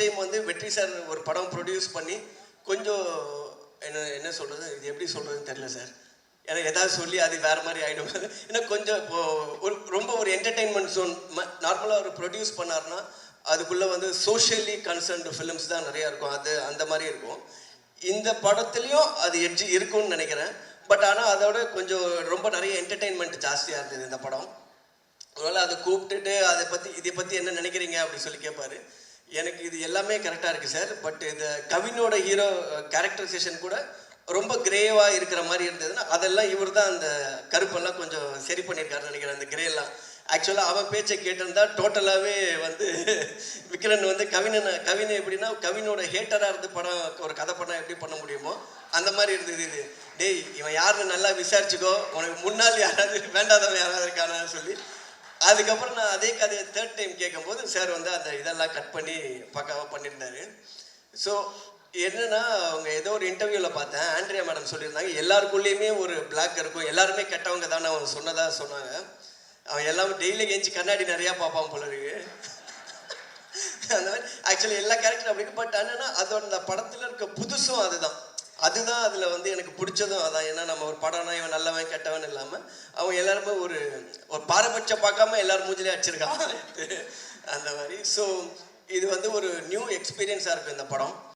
Time வந்து வெற்றி sir ஒரு படம் ப்ரொடியூஸ் பண்ணி கொஞ்சம் என்ன என்ன சொல்கிறது இது எப்படி சொல்கிறதுன்னு தெரியல சார். ஏன்னா எதாவது சொல்லி அது வேறு மாதிரி ஆகிடும் ஏன்னா கொஞ்சம் இப்போது ஒரு ரொம்ப ஒரு என்டர்டெயின்மெண்ட் ஜோன் நார்மலாக ஒரு ப்ரொடியூஸ் பண்ணாருன்னா அதுக்குள்ளே வந்து சோஷியலி கன்சர்ன்டு ஃபிலிம்ஸ் தான் நிறையா இருக்கும். அது அந்த மாதிரி இருக்கும். இந்த படத்துலையும் அது எட்ஜி இருக்கும்னு நினைக்கிறேன். பட் ஆனால் அதோட கொஞ்சம் ரொம்ப நிறைய என்டர்டெயின்மெண்ட் ஜாஸ்தியாக இருந்தது இந்த படம். அதனால் அதை கூப்பிட்டுட்டு அதை பற்றி இதை பற்றி என்ன நினைக்கிறீங்க? அப்படி சொல்லி கேட்பாரு எனக்கு இது எல்லாமே கரெக்டாக இருக்குது சார் பட் இந்த கவினோட ஹீரோ கேரக்டரைசேஷன் கூட ரொம்ப கிரேவாக இருக்கிற மாதிரி இருந்ததுன்னா அதெல்லாம் இவர் தான் அந்த கருப்பெல்லாம் கொஞ்சம் சரி பண்ணியிருக்காருன்னு நினைக்கிறேன் அந்த கிரேலாம் ஆக்சுவலாக அவன் பேச்சை கேட்டிருந்தா டோட்டலாகவே வந்து விக்ரன் வந்து கவினனை கவினை எப்படின்னா கவினோட ஹேட்டராக இருந்து படம் ஒரு கதை படம் எப்படி பண்ண முடியுமோ அந்த மாதிரி இருந்தது இது. டேய் இவன் யாருன்னு நல்லா விசாரிச்சுக்கோ உனக்கு முன்னால் யாராவது வேண்டாதவன் யாராவது இருக்கானான்னு சொல்லி அதுக்கப்புறம் நான் அதே கதையை தேர்ட் டைம் கேட்கும்போது சார் வந்து அந்த இதெல்லாம் கட் பண்ணி பக்காவாக பண்ணியிருந்தாரு ஸோ என்னன்னா அவங்க ஏதோ ஒரு இன்டர்வியூவில் பார்த்தேன். ஆண்ட்ரியா மேடம் சொல்லியிருந்தாங்க எல்லாருக்குள்ளேயுமே ஒரு பிளாக் இருக்கும். எல்லாருமே கெட்டவங்க தான் அவங்க சொன்னதாக சொன்னாங்க. அவன் எல்லாமே டெய்லி கெஞ்சி கண்ணாடி நிறையா பார்ப்பான் போல இருக்கு. அந்த மாதிரி ஆக்சுவலி எல்லா கேரக்டரும் அப்படி பட் என்னன்னா அதோட அந்த படத்தில் இருக்க புதுசும் அதுதான். அதுதான் அதில் வந்து எனக்கு பிடிச்சதும் அதான். ஏன்னா நம்ம ஒரு படம்னா இவன் நல்லவன் கெட்டவன் இல்லாமல் அவன் எல்லாருமே ஒரு ஒரு பாரபட்சம் பார்க்காம எல்லாரும் மூஞ்சிலே அடிச்சிருக்கான் அந்த மாதிரி. ஸோ இது வந்து ஒரு நியூ எக்ஸ்பீரியன்ஸாக இருக்கும் இந்த படம்.